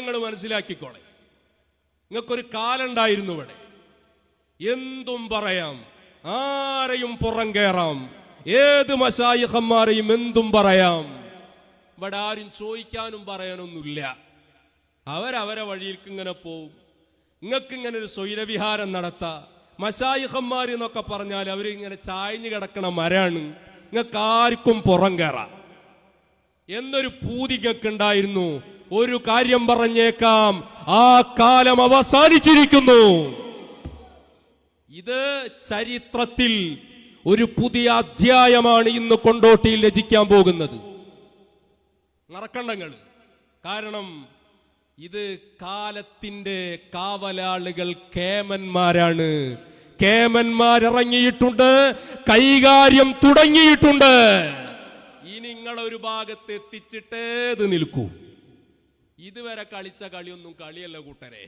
കാര്യങ്ങൾ മനസ്സിലാക്കിക്കോളെ. നിങ്ങൾക്കൊരു കാലുണ്ടായിരുന്നു ഇവിടെ. എന്തും പറയാം. ആരെയും പുറം കയറാം ഏത് മശായിഹന്മാരെയും എന്തും പറയാം. ഇവിടെ ആരും ചോദിക്കാനും പറയാനൊന്നുമില്ല. അവരവരെ വഴിയിലേക്ക് ഇങ്ങനെ പോവും. നിങ്ങൾക്ക് ഇങ്ങനെ ഒരു സ്വൈരവിഹാരം നടത്താം. മശായിഹന്മാർ എന്നൊക്കെ പറഞ്ഞാൽ അവർ ഇങ്ങനെ ചായഞ്ഞു കിടക്കണ മരാണ്. നിങ്ങൾക്ക് ആർക്കും പുറം കയറാം എന്നൊരു പൂതികൾക്ക് ഉണ്ടായിരുന്നു ഒരു കാര്യം പറഞ്ഞേക്കാം. ആ കാലം അവസാനിച്ചിരിക്കുന്നു. ഇത് ചരിത്രത്തിൽ ഒരു പുതിയ അധ്യായമാണ് ഇന്ന് കൊണ്ടോട്ടിയിൽ രചിക്കാൻ പോകുന്നത്. നറക്കണ്ടങ്ങൾ കാരണം ഇത് കാലത്തിന്റെ കാവലാളുകൾ കേമന്മാരാണ്. കേമന്മാരിറങ്ങിയിട്ടുണ്ട് കൈകാര്യം തുടങ്ങിയിട്ടുണ്ട്. ഇനി നിങ്ങളൊരു ഭാഗത്ത് എത്തിച്ചിട്ടേത് നിൽക്കൂ. ഇതുവരെ കളിച്ച കളിയൊന്നും കളിയല്ല കൂട്ടരെ.